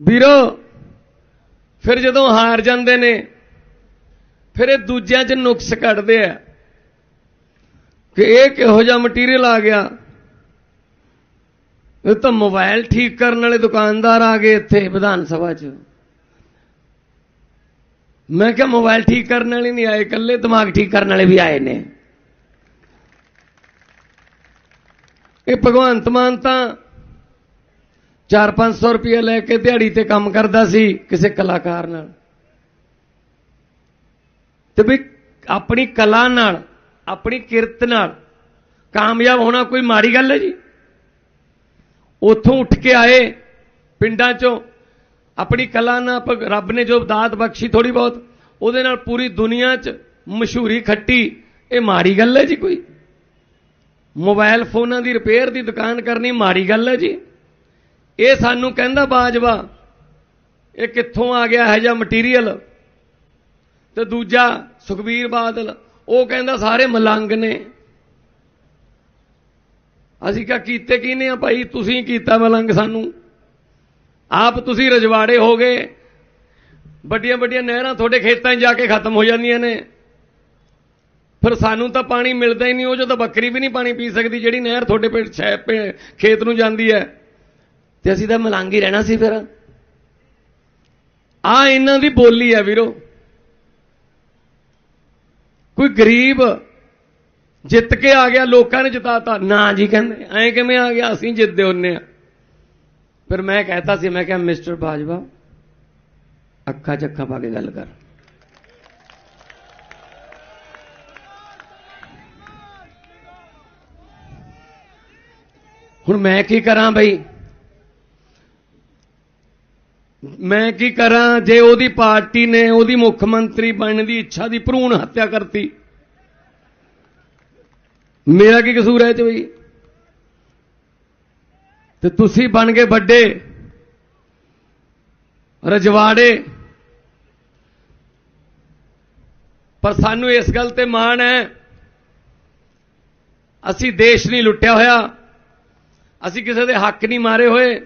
ਵੀਰੋ, ਫਿਰ ਜਦੋਂ ਹਾਰ ਜਾਂਦੇ ਨੇ, ਫਿਰ ਇਹ ਦੂਜਿਆਂ 'ਚ ਨੁਕਸ ਕੱਢਦੇ ਆ ਕਿ ਇਹ ਕਿਹੋ ਜਿਹਾ ਮਟੀਰੀਅਲ ਆ ਗਿਆ। ਇਹ ਤਾਂ ਮੋਬਾਈਲ ਠੀਕ ਕਰਨ ਵਾਲੇ ਦੁਕਾਨਦਾਰ ਆ ਗਏ ਇੱਥੇ ਵਿਧਾਨ ਸਭਾ 'ਚ। ਮੈਂ ਕਿਹਾ ਮੋਬਾਈਲ ਠੀਕ ਕਰਨ ਵਾਲੇ ਨਹੀਂ ਆਏ, ਇਕੱਲੇ ਦਿਮਾਗ ਠੀਕ ਕਰਨ ਵਾਲੇ ਵੀ ਆਏ ਨੇ। ਇਹ ਭਗਵੰਤ ਮਾਨ ਤਾਂ 4-500 ਰੁਪਏ ਲੈ ਕੇ ਦਿਹਾੜੀ ਤੇ ਕੰਮ ਕਰਦਾ ਸੀ ਕਿਸੇ ਕਲਾਕਾਰ ਨਾਲ। ਤੇ ਵੀ ਆਪਣੀ ਕਲਾ ਨਾਲ, ਆਪਣੀ ਕਿਰਤ ਨਾਲ ਕਾਮਯਾਬ ਹੋਣਾ ਕੋਈ ਮਾੜੀ ਗੱਲ ਹੈ ਜੀ? ਉੱਥੋਂ ਉੱਠ ਕੇ ਆਏ ਪਿੰਡਾਂ ਚੋਂ। ਆਪਣੀ ਕਲਾ ਨਾਲ ਰੱਬ ਨੇ ਜੋ ਦਾਤ ਬਖਸ਼ੀ ਥੋੜੀ ਬਹੁਤ, ਉਹਦੇ ਨਾਲ ਪੂਰੀ ਦੁਨੀਆ 'ਚ ਮਸ਼ਹੂਰੀ ਖੱਟੀ, ਇਹ ਮਾੜੀ ਗੱਲ ਹੈ ਜੀ ਕੋਈ? ਮੋਬਾਈਲ ਫੋਨਾਂ ਦੀ ਰਿਪੇਅਰ ਦੀ ਦੁਕਾਨ ਕਰਨੀ ਮਾੜੀ ਗੱਲ ਹੈ ਜੀ? ਇਹ ਸਾਨੂੰ ਕਹਿੰਦਾ ਬਾਜਵਾ, ਇਹ ਕਿੱਥੋਂ ਆ ਗਿਆ ਹੈ ਜਾਂ ਮਟੀਰੀਅਲ ਤੇ ਦੂਜਾ ਸੁਖਬੀਰ ਬਾਦਲ, ਉਹ ਕਹਿੰਦਾ ਸਾਰੇ ਮਲੰਗ ਨੇ। ਅਸੀਂ ਕਿਹਾ, ਕੀਤੇ ਕੀ ਨੇ ਆ ਭਾਈ? ਤੁਸੀਂ ਕੀਤਾ ਮਲੰਗ ਸਾਨੂੰ। ਆਪ ਤੁਸੀਂ ਰਜਵਾੜੇ ਹੋ ਗਏ ਵੱਡੀਆਂ ਵੱਡੀਆਂ ਨਹਿਰਾਂ ਤੁਹਾਡੇ ਖੇਤਾਂ 'ਚ ਜਾ ਕੇ ਖਤਮ ਹੋ ਜਾਂਦੀਆਂ ਨੇ। ਫਿਰ ਸਾਨੂੰ ਤਾਂ ਪਾਣੀ ਮਿਲਦਾ ਹੀ ਨਹੀਂ, ਉਹ ਜਦੋਂ ਬੱਕਰੀ ਵੀ ਨਹੀਂ ਪਾਣੀ ਪੀ ਸਕਦੀ, ਜਿਹੜੀ ਨਹਿਰ ਤੁਹਾਡੇ ਪਿੰਡ ਪਿੰ- ਖੇਤ ਨੂੰ ਜਾਂਦੀ ਹੈ। ਤੇ ਅਸੀਂ ਤਾਂ ਮਲੰਗ ਰਹਿਣਾ ਸੀ ਫਿਰ। ਆ ਇਹਨਾਂ ਦੀ ਬੋਲੀ ਹੈ ਵੀਰੋ। ਕੋਈ ਗਰੀਬ ਜਿੱਤ ਕੇ ਆ ਗਿਆ, ਲੋਕਾਂ ਨੇ ਜਿਤਾਤਾ। ਨਾ ਜੀ ਕਹਿੰਦੇ, ਐਂ ਕਿਵੇਂ ਆ ਗਿਆ, ਅਸੀਂ ਜਿੱਤਦੇ ਹੁੰਨੇ ਆ। ਫਿਰ ਮੈਂ ਕਹਿਤਾ ਸੀ, ਮੈਂ ਕਿਹਾ, ਮਿਸਟਰ ਬਾਜਵਾ, ਅੱਖਾਂ 'ਚ ਪਾ ਕੇ ਗੱਲ ਕਰ। ਹੁਣ ਮੈਂ ਕੀ ਕਰਾਂ ਬਈ? ਮੈਂ ਕੀ ਕਰਾਂ ਜੇ ਉਹਦੀ ਪਾਰਟੀ ਨੇ ਉਹਦੀ ਮੁੱਖ ਮੰਤਰੀ ਬਣਨ ਦੀ ਇੱਛਾ ਦੀ ਭਰੂਣ ਹੱਤਿਆ ਕਰਤੀ? ਮੇਰਾ ਕੀ ਕਸੂਰ ਹੈ ਇਹ ਚ ਬਈ? ਤੇ ਤੁਸੀਂ ਬਣ ਗਏ ਵੱਡੇ, ਰਜਵਾੜੇ। ਪਰ ਸਾਨੂੰ ਇਸ ਗੱਲ ਤੇ ਮਾਣ ਹੈ, ਅਸੀਂ ਦੇਸ਼ ਨਹੀਂ ਲੁੱਟਿਆ ਹੋਇਆ, ਅਸੀਂ ਕਿਸੇ ਦੇ ਹੱਕ ਨਹੀਂ ਮਾਰੇ ਹੋਏ।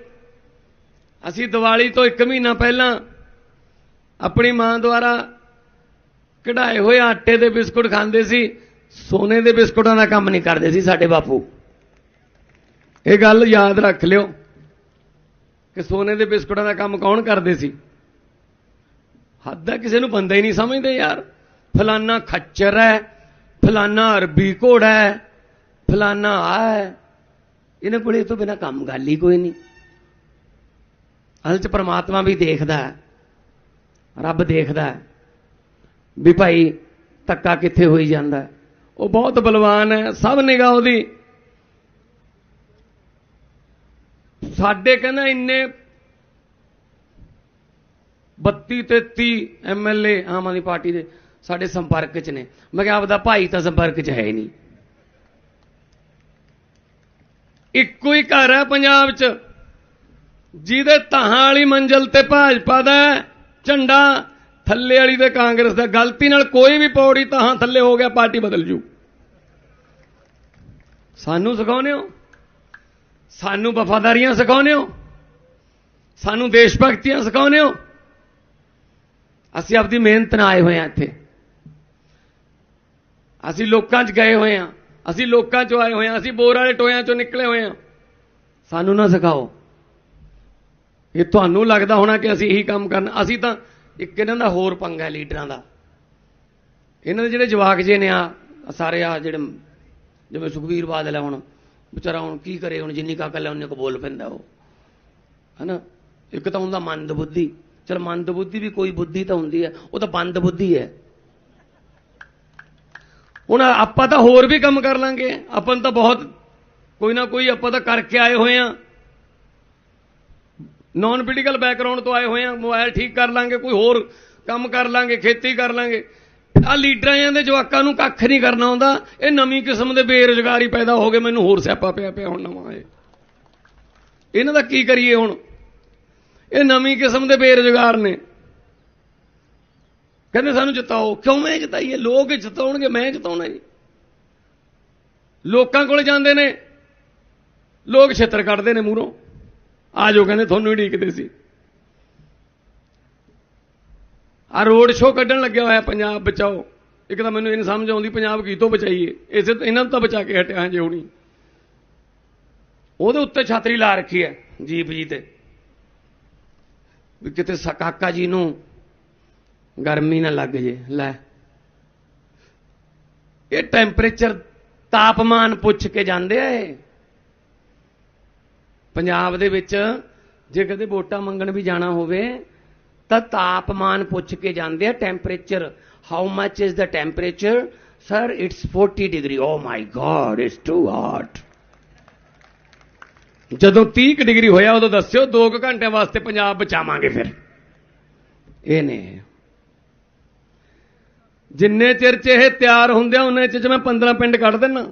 ਅਸੀਂ ਦੀਵਾਲੀ ਤੋਂ ਇੱਕ ਮਹੀਨਾ ਪਹਿਲਾਂ ਆਪਣੀ ਮਾਂ ਦੁਆਰਾ ਕਢਾਏ ਹੋਏ ਆਟੇ ਦੇ ਬਿਸਕੁਟ ਖਾਂਦੇ ਸੀ, ਸੋਨੇ ਦੇ ਬਿਸਕੁਟਾਂ ਦਾ ਕੰਮ ਨਹੀਂ ਕਰਦੇ ਸੀ ਸਾਡੇ ਬਾਪੂ। ਇਹ ਗੱਲ ਯਾਦ ਰੱਖ ਲਿਓ ਕਿ ਸੋਨੇ ਦੇ ਬਿਸਕੁਟਾਂ ਦਾ ਕੰਮ ਕੌਣ ਕਰਦੇ ਸੀ? ਹੱਦ ਹੈ ਕਿਸੇ ਨੂੰ ਬੰਦਾ ਹੀ ਨਹੀਂ ਸਮਝਦੇ ਯਾਰ। ਫਲਾਨਾ ਖੱਚਰ ਹੈ, ਫਲਾਨਾ ਅਰਬੀ ਘੋੜਾ ਹੈ, ਫਲਾਨਾ ਆ ਹੈ। ਇਹਨਾਂ ਕੋਲੇ ਇਹ ਤੋਂ ਬਿਨਾ ਕੰਮ ਗੱਲ ਹੀ ਕੋਈ ਨਹੀਂ। ਅਸਲ 'ਚ ਪ੍ਰਮਾਤਮਾ ਵੀ ਦੇਖਦਾ ਹੈ, ਰੱਬ ਦੇਖਦਾ ਹੈ ਵੀ ਭਾਈ ਤੱਕਾ ਕਿੱਥੇ ਹੋਈ ਜਾਂਦਾ ਉਹ ਬਹੁਤ ਬਲਵਾਨ ਹੈ, ਸਭ ਨਿਗਾਹ ਉਹਦੀ। ਸਾਡੇ ਕਹਿੰਦਾ ਇੰਨੇ 32 33 ਐਮਐਲਏ ਆਮ ਆਦਮੀ ਪਾਰਟੀ ਦੇ ਸਾਡੇ ਸੰਪਰਕ 'ਚ ਨੇ। ਮੈਂ ਕਿਹਾ ਆਪਦਾ ਭਾਈ ਤਾਂ ਸੰਪਰਕ 'ਚ ਹੈ ਹੀ ਨਹੀਂ। ਇੱਕੋ ਹੀ ਘਰ ਹੈ ਪੰਜਾਬ 'ਚ। ਜਿਹਦੇ ਤਹਾਂ ਵਾਲੀ ਮੰਜ਼ਲ ਤੇ ਭਾਜਪਾ ਦਾ ਝੰਡਾ ਥੱਲੇ ਵਾਲੀ ਤੇ ਕਾਂਗਰਸ ਦਾ ਗਲਤੀ ਨਾਲ ਕੋਈ ਵੀ ਪੌੜੀ ਧਾਹਾਂ ਥੱਲੇ ਹੋ ਗਿਆ, ਪਾਰਟੀ ਬਦਲ ਜੂ। ਸਾਨੂੰ ਸਿਖਾਉਂਦੇ ਹੋ? ਸਾਨੂੰ ਵਫਾਦਾਰੀਆਂ ਸਿਖਾਉਂਦੇ ਹੋ? ਸਾਨੂੰ ਦੇਸ਼ ਭਗਤੀਆਂ ਸਿਖਾਉਂਦੇ ਹੋ? ਅਸੀਂ ਆਪਦੀ ਮਿਹਨਤ ਨਾਲ ਆਏ ਹੋਏ ਹਾਂ ਇੱਥੇ। ਅਸੀਂ ਲੋਕਾਂ 'ਚ ਗਏ ਹੋਏ ਹਾਂ। ਅਸੀਂ ਲੋਕਾਂ 'ਚੋਂ ਆਏ ਹੋਏ ਹਾਂ। ਅਸੀਂ ਬੋਰ ਵਾਲੇ ਟੋਇਆਂ 'ਚੋਂ ਨਿਕਲੇ ਹੋਏ ਹਾਂ। ਸਾਨੂੰ ਨਾ ਸਿਖਾਓ। ਇਹ ਤੁਹਾਨੂੰ ਲੱਗਦਾ ਹੋਣਾ ਕਿ ਅਸੀਂ ਇਹੀ ਕੰਮ ਕਰਨਾ, ਅਸੀਂ ਤਾਂ ਇੱਕ ਇਹਨਾਂ ਦਾ ਹੋਰ ਪੰਗਾ ਹੈ ਲੀਡਰਾਂ ਦਾ। ਇਹਨਾਂ ਦੇ ਜਿਹੜੇ ਜਵਾਕ ਜੇ ਨੇ ਆ ਸਾਰੇ ਆ ਜਿਹੜੇ ਜਿਵੇਂ ਸੁਖਵੀਰ ਬਾਦਲ ਹੈ ਹੁਣ, ਵਿਚਾਰਾ ਹੁਣ ਕੀ ਕਰੇ, ਹੁਣ ਜਿੰਨੀ ਕਾਕਲ ਹੈ ਉਹਨੇ ਕੋ ਬੋਲ ਪੈਂਦਾ ਉਹ। ਹਨਾ? ਇੱਕ ਤਾਂ ਹੁੰਦਾ ਮੰਦ ਬੁੱਧੀ। ਚਲ ਮੰਦ ਬੁੱਧੀ ਵੀ ਕੋਈ ਬੁੱਧੀ ਤਾਂ ਹੁੰਦੀ ਹੈ, ਉਹ ਤਾਂ ਬੰਦ ਬੁੱਧੀ ਹੈ। ਹੁਣ ਆਪਾਂ ਤਾਂ ਹੋਰ ਵੀ ਕੰਮ ਕਰ ਲਾਂਗੇ, ਆਪਾਂ ਨੂੰ ਤਾਂ ਬਹੁਤ, ਕੋਈ ਨਾ ਕੋਈ ਆਪਾਂ ਤਾਂ ਕਰਕੇ ਆਏ ਹੋਏ ਆ ਨਾਨ ਪੋਲੀਟੀਕਲ ਬੈਕਗ੍ਰਾਉਂਡ ਤੋਂ ਆਏ ਹੋਏ ਆ ਮੋਬਾਈਲ ਠੀਕ ਕਰ ਲਾਂਗੇ, ਕੋਈ ਹੋਰ ਕੰਮ ਕਰ ਲਾਂਗੇ, ਖੇਤੀ ਕਰ ਲਾਂਗੇ। ਆ ਲੀਡਰਾਂ ਦੇ ਜਵਾਕਾਂ ਨੂੰ ਕੱਖ ਨਹੀਂ ਕਰਨਾ ਆਉਂਦਾ। ਇਹ ਨਵੀਂ ਕਿਸਮ ਦੇ ਬੇਰੁਜ਼ਗਾਰੀ ਪੈਦਾ ਹੋ ਗਏ, ਮੈਨੂੰ ਹੋਰ ਸਿਆਪਾ ਪਿਆ ਪਿਆ ਹੁਣ ਨਵਾਂ ਇਹ। ਇਹਨਾਂ ਦਾ ਕੀ ਕਰੀਏ ਹੁਣ? ਇਹ ਨਵੀਂ ਕਿਸਮ ਦੇ ਬੇਰੁਜ਼ਗਾਰ ਨੇ। ਕਹਿੰਦੇ ਸਾਨੂੰ ਜਿਤਾਓ। ਕਿਉਂ ਮੈਂ ਜਿਤਾਈਏ ਲੋਕ ਜਿਤਾਉਣਗੇ, ਮੈਂ ਜਿਤਾਉਣਾ ਜੀ। ਲੋਕਾਂ ਕੋਲ ਜਾਂਦੇ ਨੇ। ਲੋਕ ਛਿੱਤਰ ਕੱਢਦੇ ਨੇ ਮੂਹਰੋਂ। ਆ ਜੋ ਕਹਿੰਦੇ ਤੁਹਾਨੂੰ ਹੀ ਢੀਕਦੇ ਸੀ। ਆ ਰੋਡ ਸ਼ੋਅ ਕੱਢਣ ਲੱਗਿਆ ਹੋਇਆ ਪੰਜਾਬ ਬਚਾਓ। ਇੱਕ ਤਾਂ ਮੈਨੂੰ ਇਹ ਨਹੀਂ ਸਮਝ ਆਉਂਦੀ ਪੰਜਾਬ ਕੀ ਤੋਂ ਬਚਾਈਏ। ਇਸੇ ਇਹਨਾਂ ਨੂੰ ਤਾਂ ਬਚਾ ਕੇ ਹਟਿਆ ਜੇ ਹੁਣੀ। ਉਹਦੇ ਉੱਤੇ ਛਾਤਰੀ ਲਾ ਰੱਖੀ ਹੈ ਜੀਪ ਜੀ ਤੇ। ਵੀ ਕਿਤੇ ਸਕਾਕਾ ਜੀ ਨੂੰ ਗਰਮੀ ਨਾ ਲੱਗ ਜੇ। ਲੈ। ਇਹ ਟੈਂਪਰੇਚਰ ਤਾਪਮਾਨ ਪੁੱਛ ਕੇ ਜਾਂਦੇ ਆ ਇਹ। ਪੰਜਾਬ ਦੇ ਵਿੱਚ ਜੇ ਕਦੇ ਵੋਟਾਂ ਮੰਗਣ ਵੀ ਜਾਣਾ ਹੋਵੇ, ਤਾਂ ਤਾਪਮਾਨ ਪੁੱਛ ਕੇ ਜਾਂਦੇ ਆ temperature how much is the temperature sir it's 40 degree oh my God it's too hot ਜਦੋਂ 30 ਕੁ ਡਿਗਰੀ ਹੋਇਆ, ਉਦੋਂ ਦੱਸਿਓ 2 ਘੰਟਿਆਂ ਵਾਸਤੇ ਪੰਜਾਬ ਬਚਾਵਾਂਗੇ ਫਿਰ। ਇਹ ਨੇ। ਜਿੰਨੇ ਚਿਰ ਚ ਇਹ ਤਿਆਰ ਹੁੰਦੇ ਆ ਉਹਨੇ ਚ ਚ ਮੈਂ 15 ਪਿੰਡ ਕੱਢ ਦਿੰਨਾ।